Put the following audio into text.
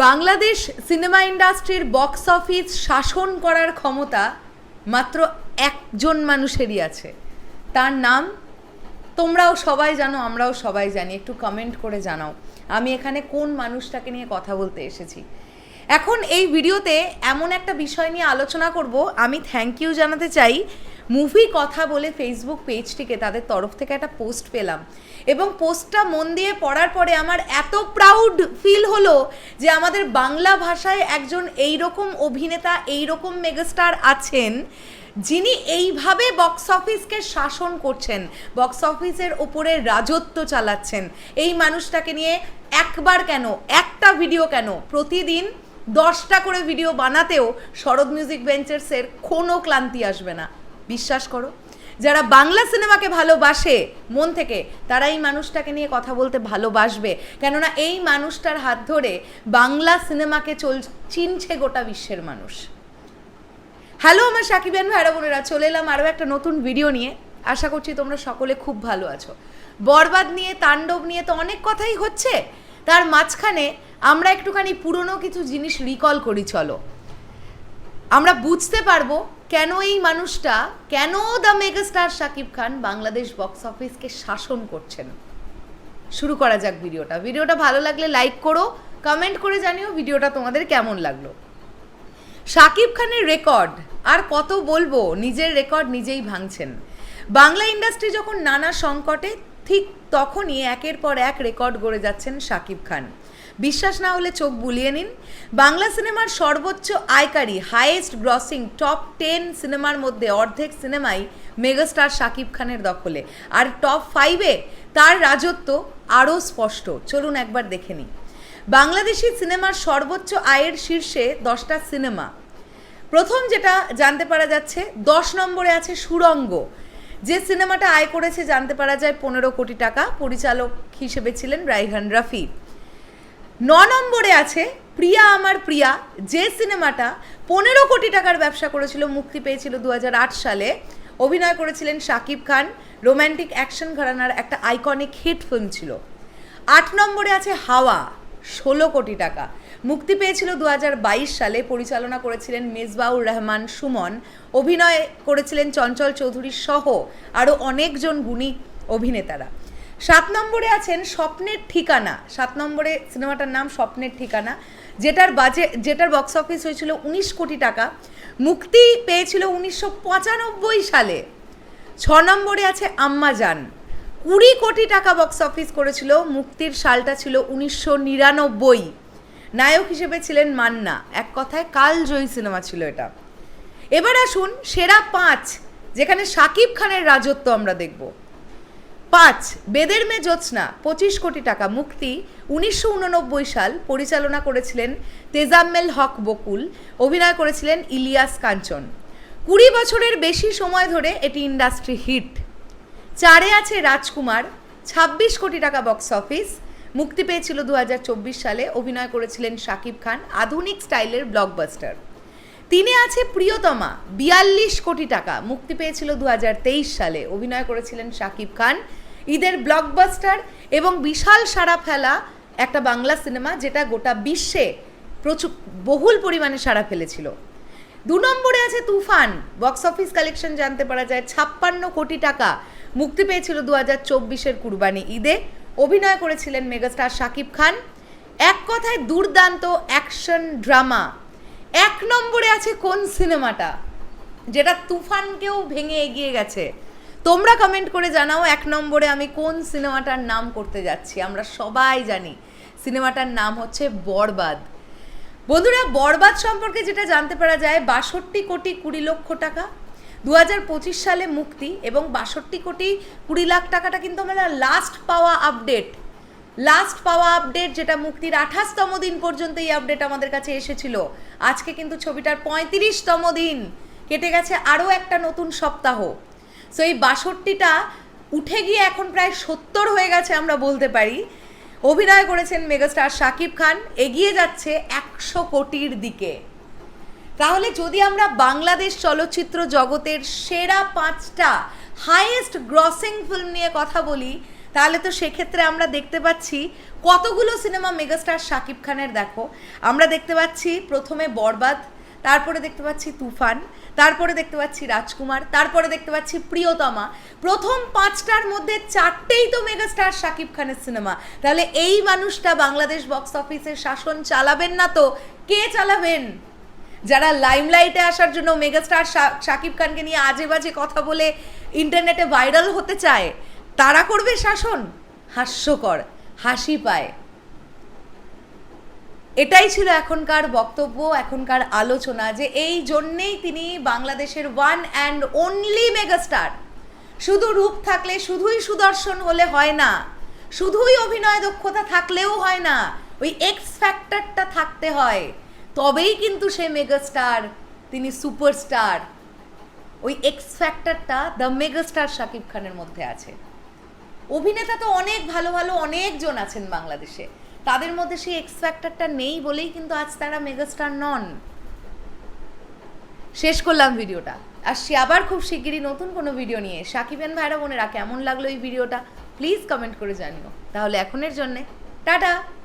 Bangladesh cinema ইন্ডাস্ট্রির box office শাসন করার ক্ষমতা মাত্র একজন মানুষেরই আছে। তার নাম তোমরাও সবাই জানো, আমরাও সবাই জানি। একটু কমেন্ট করে জানাও, আমি এখানে কোন মানুষটাকে নিয়ে কথা বলতে এসেছি। এখন এই ভিডিওতে এমন একটা বিষয় নিয়ে আলোচনা করব, আমি থ্যাংক ইউ জানাতে চাই। মুভি কথা বলে ফেসবুক পেজটিকে তাদের তরফ থেকে একটা পোস্ট পেলাম। এবং পোস্টটা মন দিয়ে পড়ার পরে আমার এত প্রাউড ফিল হলো যে আমাদের বাংলা ভাষায় একজন এইরকম অভিনেতা, এইরকম মেগাস্টার আছেন, যিনি এইভাবে বক্স অফিসকে শাসন করছেন বক্স অফিসের ওপরে রাজত্ব চালাচ্ছেন। এই মানুষটাকে নিয়ে একবার কেন, একটা ভিডিও কেন, প্রতিদিন দশটা করে ভিডিও বানাতেও শরৎ মিউজিক বেঞ্চার্সের কোনো ক্লান্তি আসবে না। বিশ্বাস করো। যারা বাংলা সিনেমাকে ভালোবাসে মন থেকে তারা এই মানুষটাকে নিয়ে কথা বলতে ভালোবাসবে। কেননা এই মানুষটার হাত ধরে বাংলা সিনেমাকে চল, চিনছে গোটা বিশ্বের মানুষ। হ্যালো আমার সাকিবেন ভাইরা বোনেরা, চলে এলাম আরও একটা নতুন ভিডিও নিয়ে। আশা করছি তোমরা সকলে খুব ভালো আছো। বরবাদ নিয়ে, তাণ্ডব নিয়ে তো অনেক কথাই হচ্ছে। তার মাঝখানে আমরা একটুখানি পুরনো কিছু জিনিস রিকল করি, চলো। আমরা বুঝতে পারব কেন এই মানুষটা, কেন the megastar Shakib Khan Bangladesh box অফিসকে শাসন করছেন শুরু করা যাক ভিডিওটা। ভিডিওটা ভালো লাগলে লাইক করো কমেন্ট করে জানিও ভিডিওটা তোমাদের কেমন লাগল। শাকিব খানের রেকর্ড আর কত বলব, নিজের রেকর্ড নিজেই ভাঙছেন। বাংলা ইন্ডাস্ট্রি যখন নানা সংকটে, ঠিক তখনই একের পর এক রেকর্ড গড়ে যাচ্ছেন শাকিব খান। বিশ্বাস না হলে চোখ বুলিয়ে নিন। বাংলা সিনেমার সর্বোচ্চ আয়কারী হাইয়েস্ট গ্রসিং টপ টেন সিনেমার মধ্যে অর্ধেক সিনেমাই মেগাস্টার শাকিব খানের দখলে। আর টপ ফাইভে তার রাজত্ব আরও স্পষ্ট। চলুন একবার দেখে নিই। বাংলাদেশি সিনেমার সর্বোচ্চ আয়ের শীর্ষে দশটা সিনেমা। প্রথম যেটা জানতে পারা যাচ্ছে, দশ নম্বরে আছে সুরঙ্গ যে সিনেমাটা আয় করেছে জানতে পারা যায় পনেরো কোটি টাকা। পরিচালক হিসেবে ছিলেন রাইহান রাফি। ন নম্বরে আছে প্রিয়া আমার প্রিয়া, যে সিনেমাটা পনেরো কোটি টাকার ব্যবসা করেছিল, মুক্তি পেয়েছিল দু হাজার আট সালে। অভিনয় করেছিলেন শাকিব খান। রোম্যান্টিক অ্যাকশন ঘরানার একটা আইকনিক হিট ফিল্ম ছিল। আট নম্বরে আছে হাওয়া, ষোলো কোটি টাকা। মুক্তি পেয়েছিল দু হাজার বাইশ সালে। পরিচালনা করেছিলেন মেজবাউর রহমান সুমন। অভিনয় করেছিলেন চঞ্চল চৌধুরী সহ আরও অনেকজন গুণী অভিনেতারা। সাত নম্বরে আছেন স্বপ্নের ঠিকানা। সাত নম্বরে সিনেমাটার নাম স্বপ্নের ঠিকানা, যেটার বাজে, যেটার বক্স অফিস হয়েছিল উনিশ কোটি টাকা। মুক্তি পেয়েছিল উনিশশো পঁচানব্বই সালে। ছ নম্বরে আছে আম্মা জান। কুড়ি কোটি টাকা বক্স অফিস করেছিল, মুক্তির সালটা ছিল উনিশশো নিরানব্বই। নায়ক হিসেবে ছিলেন মান্না। এক কথায় কালজয়ী সিনেমা ছিল এটা। এবার আসুন সেরা পাঁচ, যেখানে সাকিব খানের রাজত্ব আমরা দেখব। পাঁচ, বেদের মে জ্যোৎস্না, পঁচিশ কোটি টাকা মুক্তি, উনিশশো উননব্বই সাল পরিচালনা করেছিলেন তেজাম্মেল হক বকুল, অভিনয় করেছিলেন ইলিয়াস কাঞ্চন। কুড়ি বছরের বেশি সময় ধরে এটি ইন্ডাস্ট্রি হিট। চারে আছে রাজকুমার, ছাব্বিশ কোটি টাকা বক্স অফিস, মুক্তি পেয়েছিল দু হাজার চব্বিশ সালে, অভিনয় করেছিলেন শাকিব খান, আধুনিক স্টাইলের ব্লকবাস্টার। তিনে আছে প্রিয়তমা, বিয়াল্লিশ কোটি টাকা, মুক্তি পেয়েছিল দু হাজার তেইশ সালে, অভিনয় করেছিলেন শাকিব খান ঈদের ব্লকবাস্টার এবং বিশাল সারা ফেলা একটা বাংলা সিনেমা যেটা গোটা বিশ্বে প্রচুর, বহুল পরিমাণে সাড়া ফেলেছিল। দু নম্বরে আছে তুফান বক্স অফিস কালেকশন জানতে পারা যায়, ছাপ্পান্ন কোটি টাকা মুক্তি পেয়েছিল দু হাজার চব্বিশের কুরবানি ঈদে। অভিনয় করেছিলেন মেগাস্টার শাকিব খান। এক কথায় দুর্দান্ত অ্যাকশন ড্রামা। এক নম্বরে আছে কোন সিনেমাটা যেটা তুফানকেও ভেঙে এগিয়ে গেছে। তোমরা কমেন্ট করে জানাও এক নম্বরে আমি কোন সিনেমাটার নাম করতে যাচ্ছি, আমরা সবাই জানি। সিনেমাটার নাম হচ্ছে বরবাদ। বন্ধুরা, বরবাদ সম্পর্কে যেটা জানতে পারা যায়, বাষট্টি কোটি কুড়ি লক্ষ টাকা দু সালে মুক্তি এবং বাষট্টি কোটি কুড়ি লাখ টাকাটা কিন্তু আমরা লাস্ট পাওয়া আপডেট লাস্ট পাওয়া আপডেট যেটা মুক্তির আঠাশতম দিন পর্যন্ত এই আপডেট আমাদের কাছে এসেছিল। আজকে কিন্তু ছবিটার পঁয়ত্রিশতম দিন। কেটে গেছে আরও একটা নতুন সপ্তাহ। সো এই বাষট্টিটা উঠে গিয়ে এখন প্রায় সত্তর হয়ে গেছে আমরা বলতে পারি। অভিনয় করেছেন মেগাস্টার শাকিব খান, এগিয়ে যাচ্ছে একশো কোটির দিকে। তাহলে যদি আমরা বাংলাদেশ চলচ্চিত্র জগতের সেরা পাঁচটা হাইয়েস্ট গ্রসিং ফিল্ম নিয়ে কথা বলি, তাহলে তো সেক্ষেত্রে আমরা দেখতে পাচ্ছি কতগুলো সিনেমা মেগাস্টার শাকিব খানের দেখো। আমরা দেখতে পাচ্ছি প্রথমে বরবাদ তারপরে দেখতে পাচ্ছি তুফান, তারপরে দেখতে পাচ্ছি রাজকুমার, তারপরে দেখতে পাচ্ছি প্রিয়তমা। প্রথম পাঁচটার মধ্যে চারটেই তো মেগাস্টার শাকিব খানের সিনেমা। তাহলে এই মানুষটা বাংলাদেশ বক্স অফিসের শাসন চালাবেন না তো? কে চালাবেন? যারা লাইমলাইটে আসার জন্য মেগাস্টার শাকিব খানকে নিয়ে আজে বাজে কথা বলে ইন্টারনেটে ভাইরাল হতে চায়, তারা করবে শাসন? হাস্যকর, হাসি পায়। এটাই ছিল এখনকার বক্তব্য, এখনকার আলোচনা যে এই জন্যেই তিনি বাংলাদেশের ওয়ান অ্যান্ড অনলি মেগাস্টার শুধু রূপ থাকলে, শুধুই সুদর্শন হলে হয় না, শুধুই অভিনয় দক্ষতা থাকলেও হয় না, ওই এক্স ফ্যাক্টরটা থাকতে হয়। তবেই কিন্তু সে মেগাস্টার তিনি সুপারস্টার ওই এক্স ফ্যাক্টরটা দ্য মেগাস্টার শাকিব খানের মধ্যে আছে। অভিনেতা তো অনেক ভালো ভালো অনেকজন আছেন বাংলাদেশে। তাদের মধ্যে সেই এক্স ফ্যাক্টরটা নেই বলেই কিন্তু আজ তারা মেগাস্টার নন। শেষ করলাম ভিডিওটা। আর সে আবার খুব শিগগিরই নতুন কোনো ভিডিও নিয়ে। সাকিবেন ভাইরা বোনেরা, কেমন লাগল এই ভিডিওটা প্লিজ কমেন্ট করে জানিও। তাহলে এখনের জন্যে, টাটা!